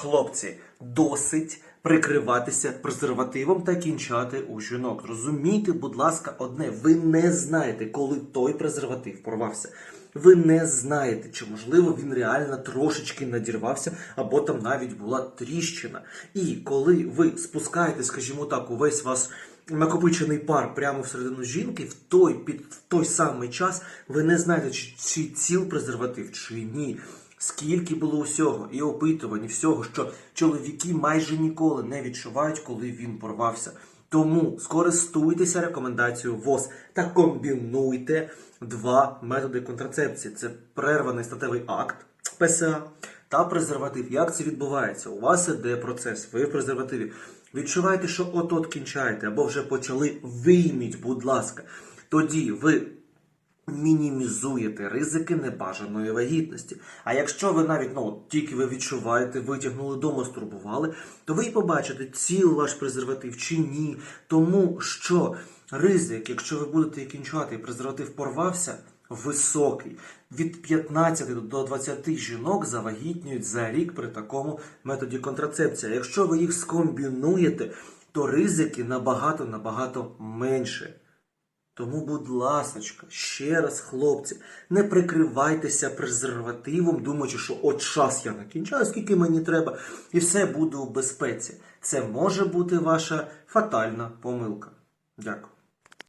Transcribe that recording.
Хлопці, досить прикриватися презервативом та кінчати у жінок. Розумійте, будь ласка, одне, ви не знаєте, коли той презерватив порвався. Ви не знаєте, чи можливо він реально трошечки надірвався, або там навіть була тріщина. І коли ви спускаєте, скажімо так, увесь вас накопичений пар прямо всередину жінки, в той під в той самий час ви не знаєте, чи, чи ціл презерватив, чи ні. Скільки було усього і опитувань, і всього, що чоловіки майже ніколи не відчувають, коли він порвався. Тому скористуйтеся рекомендацією ВОЗ та комбінуйте два методи контрацепції: це прерваний статевий акт ПСА та презерватив. Як це відбувається? У вас іде процес, ви в презервативі. Відчуваєте, що от-от кінчаєте, або вже почали, вийміть, будь ласка. Тоді ви мінімізуєте ризики небажаної вагітності. А якщо ви навіть ну, тільки ви відчуваєте, витягнули до мастурбували, то ви і побачите, ціл ваш презерватив чи ні. Тому що ризик, якщо ви будете кінчати і презерватив порвався, високий. Від 15 до 20 жінок завагітнюють за рік при такому методі контрацепції. Якщо ви їх скомбінуєте, то ризики набагато набагато менше. Тому, будь ласочка, ще раз, хлопці, не прикривайтеся презервативом, думаючи, що от час я накінчаю, скільки мені треба, і все буде у безпеці. Це може бути ваша фатальна помилка. Дякую.